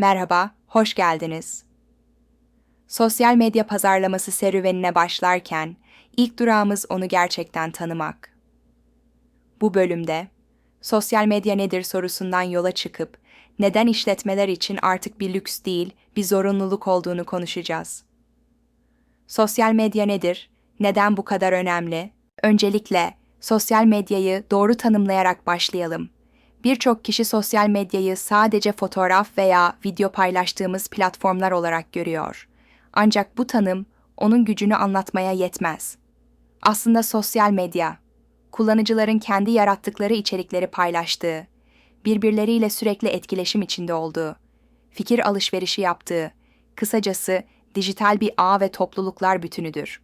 Merhaba, hoş geldiniz. Sosyal medya pazarlaması serüvenine başlarken ilk durağımız onu gerçekten tanımak. Bu bölümde sosyal medya nedir sorusundan yola çıkıp neden işletmeler için artık bir lüks değil, bir zorunluluk olduğunu konuşacağız. Sosyal medya nedir? Neden bu kadar önemli? Öncelikle sosyal medyayı doğru tanımlayarak başlayalım. Birçok kişi sosyal medyayı sadece fotoğraf veya video paylaştığımız platformlar olarak görüyor. Ancak bu tanım onun gücünü anlatmaya yetmez. Aslında sosyal medya, kullanıcıların kendi yarattıkları içerikleri paylaştığı, birbirleriyle sürekli etkileşim içinde olduğu, fikir alışverişi yaptığı, kısacası dijital bir ağ ve topluluklar bütünüdür.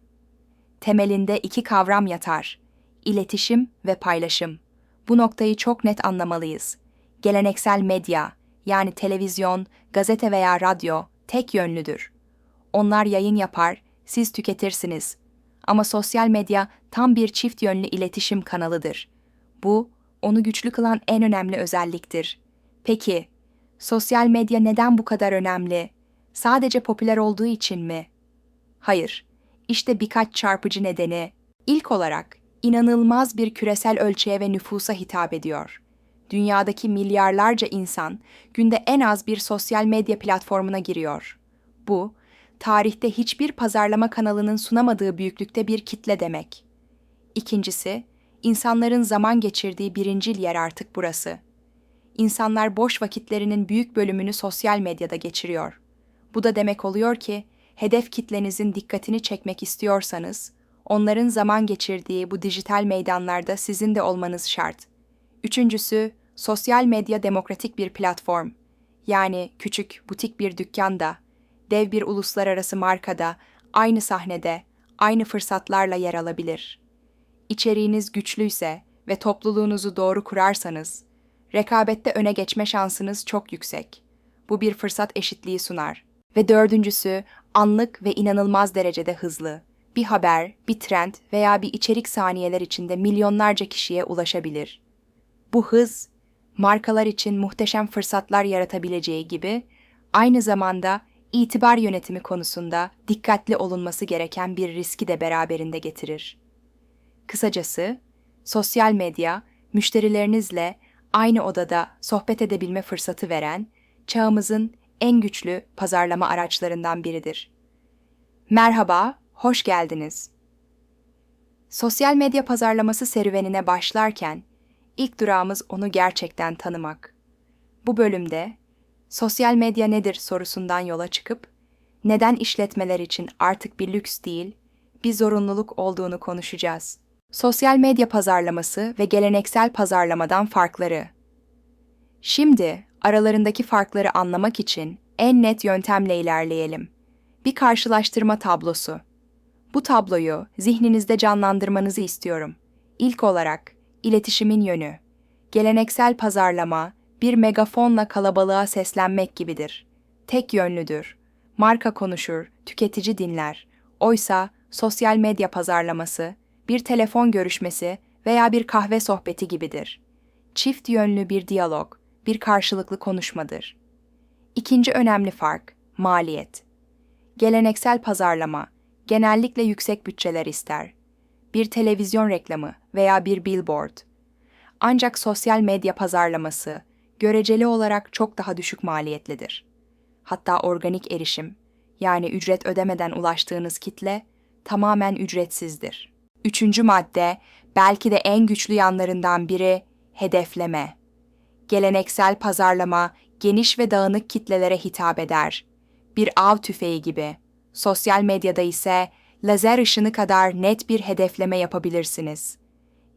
Temelinde iki kavram yatar: iletişim ve paylaşım. Bu noktayı çok net anlamalıyız. Geleneksel medya, yani televizyon, gazete veya radyo tek yönlüdür. Onlar yayın yapar, siz tüketirsiniz. Ama sosyal medya tam bir çift yönlü iletişim kanalıdır. Bu, onu güçlü kılan en önemli özelliktir. Peki, sosyal medya neden bu kadar önemli? Sadece popüler olduğu için mi? Hayır. İşte birkaç çarpıcı nedeni. İlk olarak, inanılmaz bir küresel ölçeğe ve nüfusa hitap ediyor. Dünyadaki milyarlarca insan günde en az bir sosyal medya platformuna giriyor. Bu, tarihte hiçbir pazarlama kanalının sunamadığı büyüklükte bir kitle demek. İkincisi, insanların zaman geçirdiği birincil yer artık burası. İnsanlar boş vakitlerinin büyük bölümünü sosyal medyada geçiriyor. Bu da demek oluyor ki, hedef kitlenizin dikkatini çekmek istiyorsanız, onların zaman geçirdiği bu dijital meydanlarda sizin de olmanız şart. Üçüncüsü, sosyal medya demokratik bir platform. Yani küçük, butik bir dükkanda, dev bir uluslararası markada, aynı sahnede, aynı fırsatlarla yer alabilir. İçeriğiniz güçlüyse ve topluluğunuzu doğru kurarsanız, rekabette öne geçme şansınız çok yüksek. Bu bir fırsat eşitliği sunar. Ve dördüncüsü, anlık ve inanılmaz derecede hızlı. Bir haber, bir trend veya bir içerik saniyeler içinde milyonlarca kişiye ulaşabilir. Bu hız, markalar için muhteşem fırsatlar yaratabileceği gibi, aynı zamanda itibar yönetimi konusunda dikkatli olunması gereken bir riski de beraberinde getirir. Kısacası, sosyal medya, müşterilerinizle aynı odada sohbet edebilme fırsatı veren, çağımızın en güçlü pazarlama araçlarından biridir. Merhaba, hoş geldiniz. Sosyal medya pazarlaması serüvenine başlarken ilk durağımız onu gerçekten tanımak. Bu bölümde sosyal medya nedir sorusundan yola çıkıp neden işletmeler için artık bir lüks değil, bir zorunluluk olduğunu konuşacağız. Sosyal medya pazarlaması ve geleneksel pazarlamadan farkları. Şimdi aralarındaki farkları anlamak için en net yöntemle ilerleyelim. Bir karşılaştırma tablosu. Bu tabloyu zihninizde canlandırmanızı istiyorum. İlk olarak iletişimin yönü. Geleneksel pazarlama bir megafonla kalabalığa seslenmek gibidir. Tek yönlüdür. Marka konuşur, tüketici dinler. Oysa sosyal medya pazarlaması bir telefon görüşmesi veya bir kahve sohbeti gibidir. Çift yönlü bir diyalog, bir karşılıklı konuşmadır. İkinci önemli fark, maliyet. Geleneksel pazarlama genellikle yüksek bütçeler ister. Bir televizyon reklamı veya bir billboard. Ancak sosyal medya pazarlaması göreceli olarak çok daha düşük maliyetlidir. Hatta organik erişim, yani ücret ödemeden ulaştığınız kitle tamamen ücretsizdir. Üçüncü madde, belki de en güçlü yanlarından biri hedefleme. Geleneksel pazarlama geniş ve dağınık kitlelere hitap eder. Bir av tüfeği gibi. Sosyal medyada ise lazer ışını kadar net bir hedefleme yapabilirsiniz.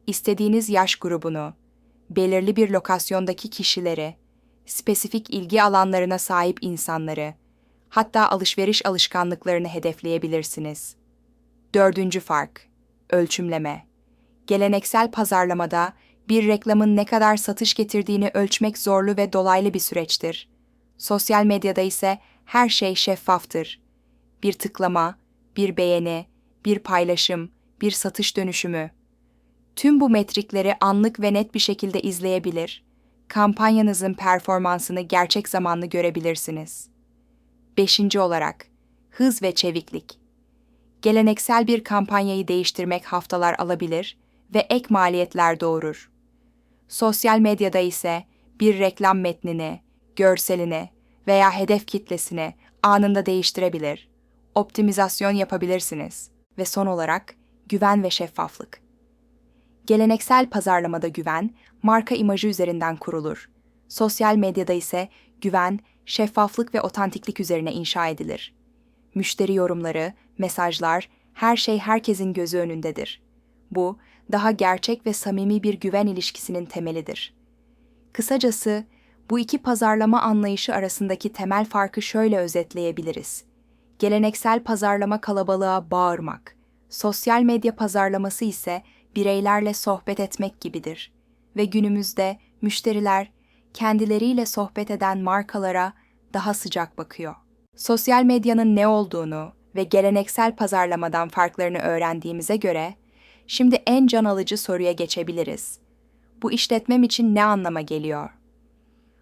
İstediğiniz yaş grubunu, belirli bir lokasyondaki kişileri, spesifik ilgi alanlarına sahip insanları, hatta alışveriş alışkanlıklarını hedefleyebilirsiniz. Dördüncü fark, ölçümleme. Geleneksel pazarlamada bir reklamın ne kadar satış getirdiğini ölçmek zorlu ve dolaylı bir süreçtir. Sosyal medyada ise her şey şeffaftır. Bir tıklama, bir beğeni, bir paylaşım, bir satış dönüşümü. Tüm bu metrikleri anlık ve net bir şekilde izleyebilir. kampanyanızın performansını gerçek zamanlı görebilirsiniz. Beşinci olarak, hız ve çeviklik. Geleneksel bir kampanyayı değiştirmek haftalar alabilir ve ek maliyetler doğurur. Sosyal medyada ise bir reklam metnini, görselini veya hedef kitlesini anında değiştirebilir, optimizasyon yapabilirsiniz ve son olarak güven ve şeffaflık. Geleneksel pazarlamada güven, marka imajı üzerinden kurulur. Sosyal medyada ise güven, şeffaflık ve otantiklik üzerine inşa edilir. Müşteri yorumları, mesajlar, her şey herkesin gözü önündedir. Bu, daha gerçek ve samimi bir güven ilişkisinin temelidir. Kısacası, bu iki pazarlama anlayışı arasındaki temel farkı şöyle özetleyebiliriz. Geleneksel pazarlama kalabalığa bağırmak, sosyal medya pazarlaması ise bireylerle sohbet etmek gibidir. Ve günümüzde müşteriler kendileriyle sohbet eden markalara daha sıcak bakıyor. Sosyal medyanın ne olduğunu ve geleneksel pazarlamadan farklarını öğrendiğimize göre, şimdi en can alıcı soruya geçebiliriz. Bu işletmem için ne anlama geliyor?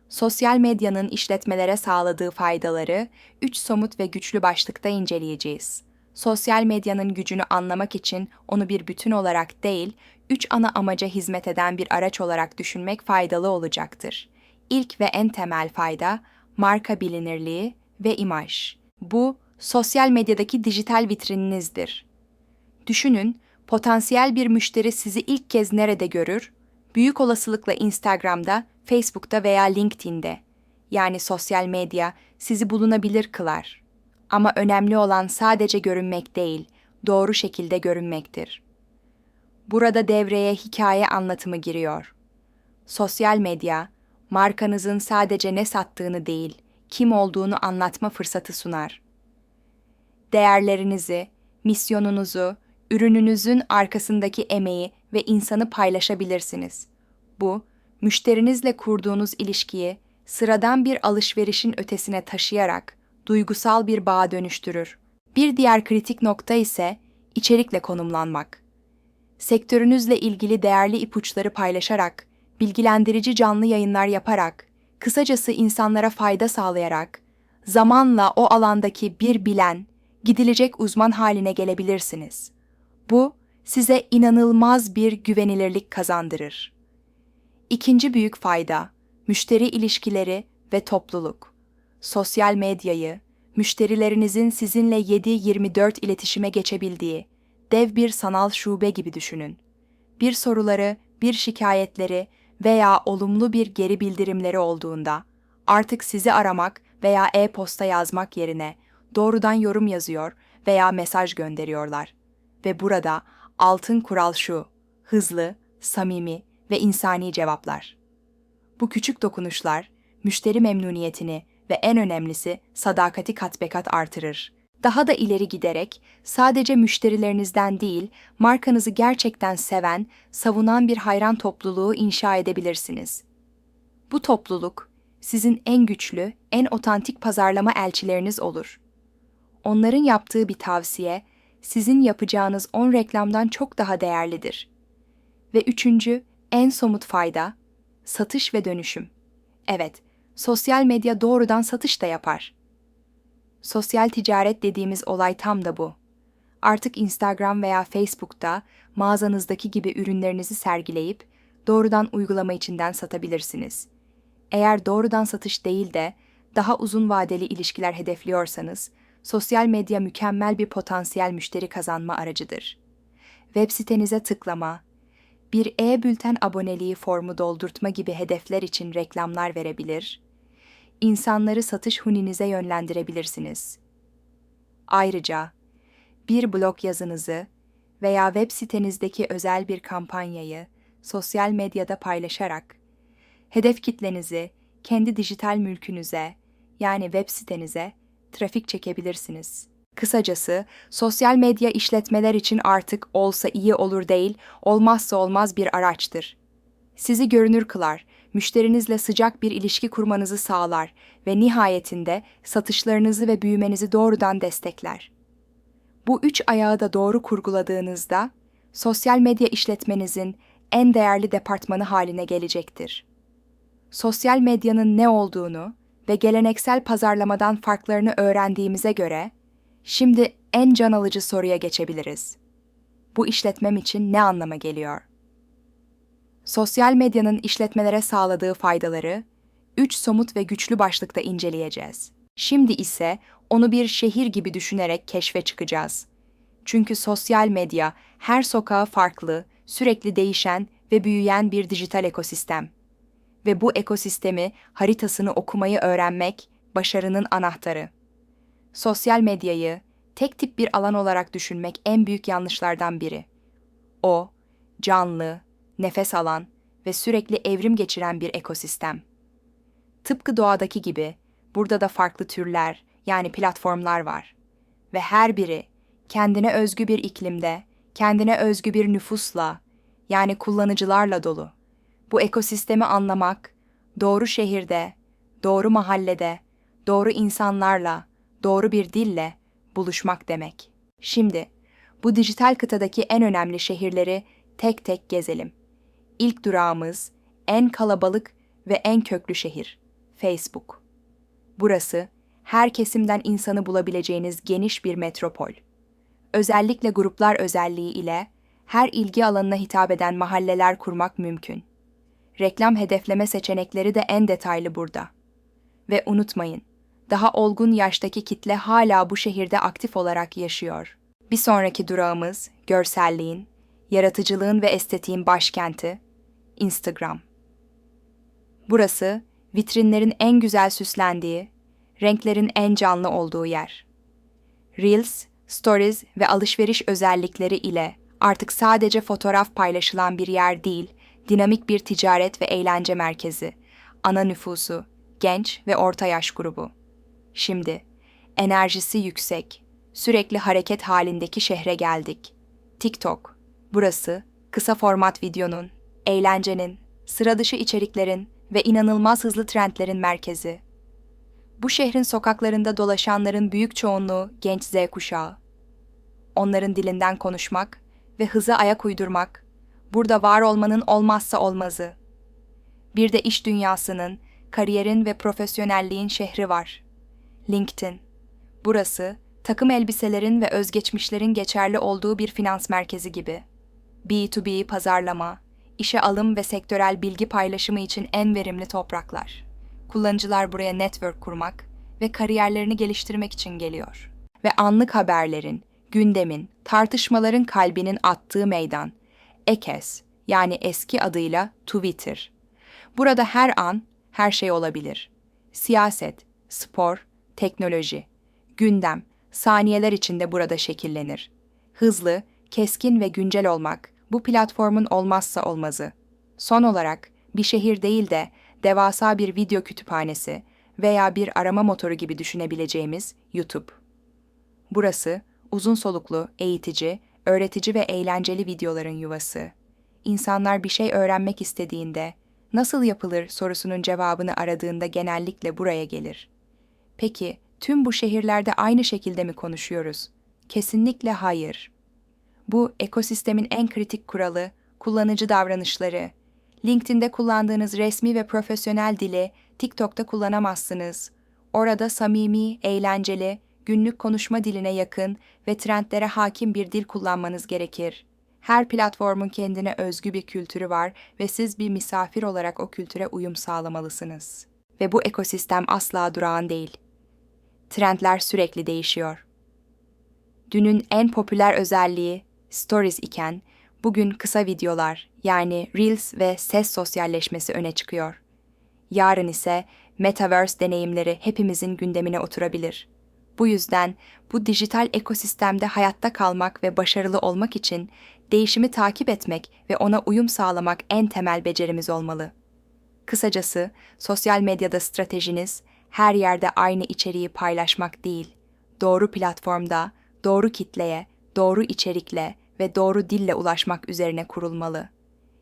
Sosyal medyanın işletmelere sağladığı faydaları üç somut ve güçlü başlıkta inceleyeceğiz. Sosyal medyanın gücünü anlamak için onu bir bütün olarak değil, üç ana amaca hizmet eden bir araç olarak düşünmek faydalı olacaktır. İlk ve en temel fayda, marka bilinirliği ve imaj. Bu, sosyal medyadaki dijital vitrininizdir. Düşünün, potansiyel bir müşteri sizi ilk kez nerede görür? Büyük olasılıkla Instagram'da, Facebook'ta veya LinkedIn'de. Yani sosyal medya sizi bulunabilir kılar. Ama önemli olan sadece görünmek değil, doğru şekilde görünmektir. Burada devreye hikaye anlatımı giriyor. Sosyal medya, markanızın sadece ne sattığını değil, kim olduğunu anlatma fırsatı sunar. Değerlerinizi, misyonunuzu, ürününüzün arkasındaki emeği ve insanı paylaşabilirsiniz. Bu, müşterinizle kurduğunuz ilişkiyi sıradan bir alışverişin ötesine taşıyarak duygusal bir bağa dönüştürür. Bir diğer kritik nokta ise içerikle konumlanmak. Sektörünüzle ilgili değerli ipuçları paylaşarak, bilgilendirici canlı yayınlar yaparak, kısacası insanlara fayda sağlayarak, zamanla o alandaki bir bilen, gidilecek uzman haline gelebilirsiniz. Bu, size inanılmaz bir güvenilirlik kazandırır. İkinci büyük fayda, müşteri ilişkileri ve topluluk. Sosyal medyayı, müşterilerinizin sizinle 7-24 iletişime geçebildiği dev bir sanal şube gibi düşünün. Bir soruları, bir şikayetleri veya olumlu bir geri bildirimleri olduğunda artık sizi aramak veya e-posta yazmak yerine doğrudan yorum yazıyor veya mesaj gönderiyorlar. Ve burada altın kural şu: hızlı, samimi ve insani cevaplar. Bu küçük dokunuşlar müşteri memnuniyetini ve en önemlisi sadakati kat be kat artırır. Daha da ileri giderek sadece müşterilerinizden değil, markanızı gerçekten seven, savunan bir hayran topluluğu inşa edebilirsiniz. Bu topluluk sizin en güçlü, en otantik pazarlama elçileriniz olur. Onların yaptığı bir tavsiye sizin yapacağınız 10 reklamdan çok daha değerlidir. Ve üçüncü, en somut fayda, satış ve dönüşüm. Evet, sosyal medya doğrudan satış da yapar. Sosyal ticaret dediğimiz olay tam da bu. Artık Instagram veya Facebook'ta mağazanızdaki gibi ürünlerinizi sergileyip doğrudan uygulama içinden satabilirsiniz. Eğer doğrudan satış değil de daha uzun vadeli ilişkiler hedefliyorsanız, sosyal medya mükemmel bir potansiyel müşteri kazanma aracıdır. Web sitenize tıklama, bir e-bülten aboneliği formu doldurtma gibi hedefler için reklamlar verebilir, insanları satış huninize yönlendirebilirsiniz. Ayrıca bir blog yazınızı veya web sitenizdeki özel bir kampanyayı sosyal medyada paylaşarak hedef kitlenizi kendi dijital mülkünüze yani web sitenize trafik çekebilirsiniz. Kısacası sosyal medya işletmeler için artık olsa iyi olur değil, olmazsa olmaz bir araçtır. Sizi görünür kılar, müşterinizle sıcak bir ilişki kurmanızı sağlar ve nihayetinde satışlarınızı ve büyümenizi doğrudan destekler. Bu üç ayağı da doğru kurguladığınızda sosyal medya işletmenizin en değerli departmanı haline gelecektir. sosyal medyanın ne olduğunu ve geleneksel pazarlamadan farklarını öğrendiğimize göre, şimdi en can alıcı soruya geçebiliriz. Bu işletmem için ne anlama geliyor? Sosyal medyanın işletmelere sağladığı faydaları, üç somut ve güçlü başlıkta inceleyeceğiz. Şimdi ise onu bir şehir gibi düşünerek keşfe çıkacağız. Çünkü sosyal medya her sokağı farklı, sürekli değişen ve büyüyen bir dijital ekosistem. Ve bu ekosistemi haritasını okumayı öğrenmek başarının anahtarı. Sosyal medyayı tek tip bir alan olarak düşünmek en büyük yanlışlardan biri. O, canlı, nefes alan ve sürekli evrim geçiren bir ekosistem. Tıpkı doğadaki gibi burada da farklı türler yani platformlar var ve her biri kendine özgü bir iklimde, kendine özgü bir nüfusla yani kullanıcılarla dolu. Bu ekosistemi anlamak, doğru şehirde, doğru mahallede, doğru insanlarla, doğru bir dille buluşmak demek. Şimdi bu dijital kıtadaki en önemli şehirleri tek tek gezelim. İlk durağımız en kalabalık ve en köklü şehir, Facebook. Burası her kesimden insanı bulabileceğiniz geniş bir metropol. Özellikle gruplar özelliği ile her ilgi alanına hitap eden mahalleler kurmak mümkün. Reklam hedefleme seçenekleri de en detaylı burada. Ve unutmayın, daha olgun yaştaki kitle hala bu şehirde aktif olarak yaşıyor. Bir sonraki durağımız görselliğin, yaratıcılığın ve estetiğin başkenti, Instagram. Burası vitrinlerin en güzel süslendiği, renklerin en canlı olduğu yer. Reels, Stories ve alışveriş özellikleri ile artık sadece fotoğraf paylaşılan bir yer değil, dinamik bir ticaret ve eğlence merkezi, ana nüfusu, genç ve orta yaş grubu. Şimdi enerjisi yüksek, sürekli hareket halindeki şehre geldik. TikTok. Burası kısa format videonun, eğlencenin, sıra dışı içeriklerin ve inanılmaz hızlı trendlerin merkezi. Bu şehrin sokaklarında dolaşanların büyük çoğunluğu genç Z kuşağı. Onların dilinden konuşmak ve hıza ayak uydurmak, burada var olmanın olmazsa olmazı. Bir de iş dünyasının, kariyerin ve profesyonelliğin şehri var. LinkedIn. Burası, takım elbiselerin ve özgeçmişlerin geçerli olduğu bir finans merkezi gibi. B2B pazarlama, işe alım ve sektörel bilgi paylaşımı için en verimli topraklar. Kullanıcılar buraya network kurmak ve kariyerlerini geliştirmek için geliyor. Ve anlık haberlerin, gündemin, tartışmaların kalbinin attığı meydan, Ekes yani eski adıyla Twitter. Burada her an her şey olabilir. Siyaset, spor, teknoloji, gündem, saniyeler içinde burada şekillenir. Hızlı, keskin ve güncel olmak bu platformun olmazsa olmazı. Son olarak bir şehir değil de devasa bir video kütüphanesi veya bir arama motoru gibi düşünebileceğimiz YouTube. Burası uzun soluklu, eğitici, öğretici ve eğlenceli videoların yuvası. İnsanlar bir şey öğrenmek istediğinde, nasıl yapılır sorusunun cevabını aradığında genellikle buraya gelir. Peki, tüm bu şehirlerde aynı şekilde mi konuşuyoruz? Kesinlikle hayır. Bu ekosistemin en kritik kuralı kullanıcı davranışları. LinkedIn'de kullandığınız resmi ve profesyonel dili TikTok'ta kullanamazsınız. Orada samimi, eğlenceli, günlük konuşma diline yakın ve trendlere hakim bir dil kullanmanız gerekir. Her platformun kendine özgü bir kültürü var ve siz bir misafir olarak o kültüre uyum sağlamalısınız. Ve bu ekosistem asla durağan değil. Trendler sürekli değişiyor. Dünün en popüler özelliği Stories iken bugün kısa videolar yani Reels ve ses sosyalleşmesi öne çıkıyor. Yarın ise Metaverse deneyimleri hepimizin gündemine oturabilir. Bu yüzden bu dijital ekosistemde hayatta kalmak ve başarılı olmak için değişimi takip etmek ve ona uyum sağlamak en temel becerimiz olmalı. Kısacası sosyal medyada stratejiniz her yerde aynı içeriği paylaşmak değil, doğru platformda, doğru kitleye, doğru içerikle ve doğru dille ulaşmak üzerine kurulmalı.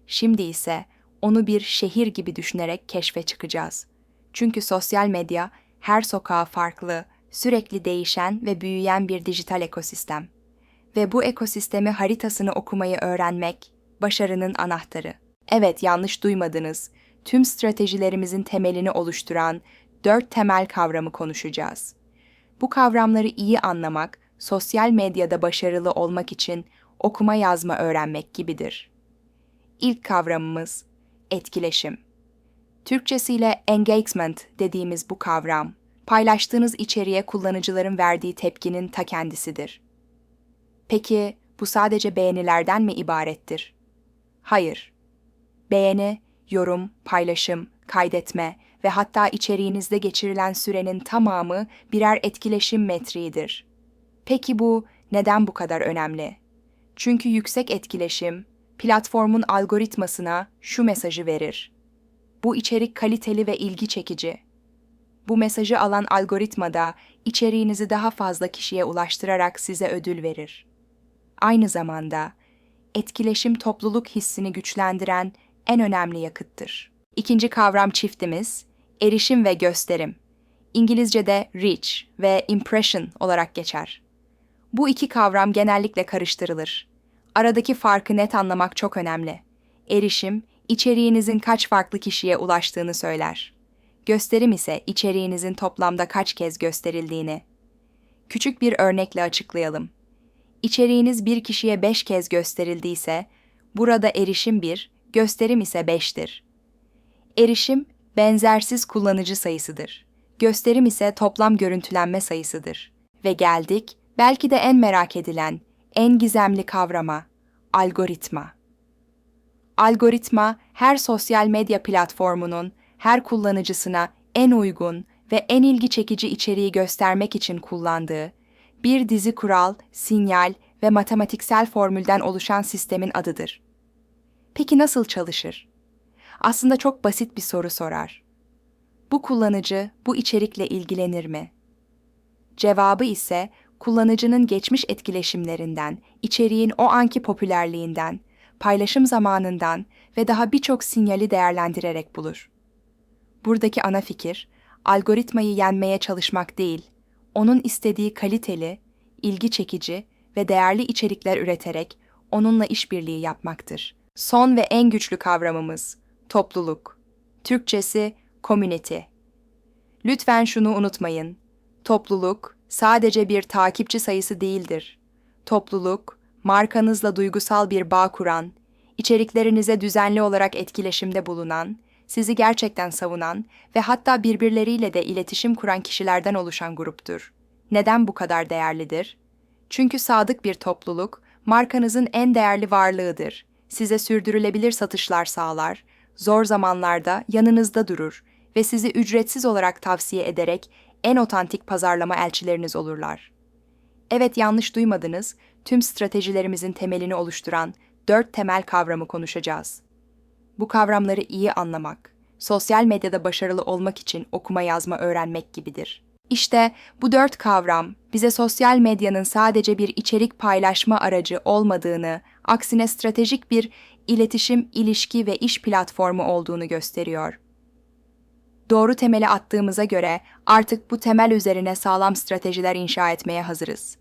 Şimdi ise onu bir şehir gibi düşünerek keşfe çıkacağız. Çünkü sosyal medya her sokağa farklı, sürekli değişen ve büyüyen bir dijital ekosistem. Ve bu ekosistemi haritasını okumayı öğrenmek başarının anahtarı. Evet yanlış duymadınız. tüm stratejilerimizin temelini oluşturan dört temel kavramı konuşacağız. Bu kavramları iyi anlamak, sosyal medyada başarılı olmak için okuma yazma öğrenmek gibidir. İlk kavramımız etkileşim. Türkçesiyle engagement dediğimiz bu kavram, paylaştığınız içeriğe kullanıcıların verdiği tepkinin ta kendisidir. Peki bu sadece beğenilerden mi ibarettir? Hayır. Beğeni, yorum, paylaşım, kaydetme ve hatta içeriğinizde geçirilen sürenin tamamı birer etkileşim metriğidir. Peki bu neden bu kadar önemli? Çünkü yüksek etkileşim platformun algoritmasına şu mesajı verir. Bu içerik kaliteli ve ilgi çekici. Bu mesajı alan algoritma da içeriğinizi daha fazla kişiye ulaştırarak size ödül verir. Aynı zamanda etkileşim topluluk hissini güçlendiren en önemli yakıttır. İkinci kavram çiftimiz erişim ve gösterim. İngilizce'de reach ve impression olarak geçer. Bu iki kavram genellikle karıştırılır. Aradaki farkı net anlamak çok önemli. Erişim, içeriğinizin kaç farklı kişiye ulaştığını söyler. Gösterim ise içeriğinizin toplamda kaç kez gösterildiğini. Küçük bir örnekle açıklayalım. İçeriğiniz bir kişiye 5 kez gösterildiyse, burada erişim 1, gösterim ise 5'tir. Erişim, benzersiz kullanıcı sayısıdır. Gösterim ise toplam görüntülenme sayısıdır. Ve geldik, belki de en merak edilen, en gizemli kavrama, algoritma. Algoritma, her sosyal medya platformunun her kullanıcısına en uygun ve en ilgi çekici içeriği göstermek için kullandığı bir dizi kural, sinyal ve matematiksel formülden oluşan sistemin adıdır. Peki nasıl çalışır? Aslında çok basit bir soru sorar. Bu kullanıcı bu içerikle ilgilenir mi? Cevabı ise kullanıcının geçmiş etkileşimlerinden, içeriğin o anki popülerliğinden, paylaşım zamanından ve daha birçok sinyali değerlendirerek bulur. Buradaki ana fikir, algoritmayı yenmeye çalışmak değil, onun istediği kaliteli, ilgi çekici ve değerli içerikler üreterek onunla işbirliği yapmaktır. Son ve en güçlü kavramımız topluluk. Türkçesi community. Lütfen şunu unutmayın. Topluluk sadece bir takipçi sayısı değildir. Topluluk, markanızla duygusal bir bağ kuran, içeriklerinize düzenli olarak etkileşimde bulunan, sizi gerçekten savunan ve hatta birbirleriyle de iletişim kuran kişilerden oluşan gruptur. Neden bu kadar değerlidir? Çünkü sadık bir topluluk, markanızın en değerli varlığıdır. Size sürdürülebilir satışlar sağlar, zor zamanlarda yanınızda durur ve sizi ücretsiz olarak tavsiye ederek en otantik pazarlama elçileriniz olurlar. Evet yanlış duymadınız, tüm stratejilerimizin temelini oluşturan dört temel kavramı konuşacağız. Bu kavramları iyi anlamak, sosyal medyada başarılı olmak için okuma yazma öğrenmek gibidir. İşte bu dört kavram bize sosyal medyanın sadece bir içerik paylaşma aracı olmadığını, aksine stratejik bir iletişim, ilişki ve iş platformu olduğunu gösteriyor. Doğru temeli attığımıza göre artık bu temel üzerine sağlam stratejiler inşa etmeye hazırız.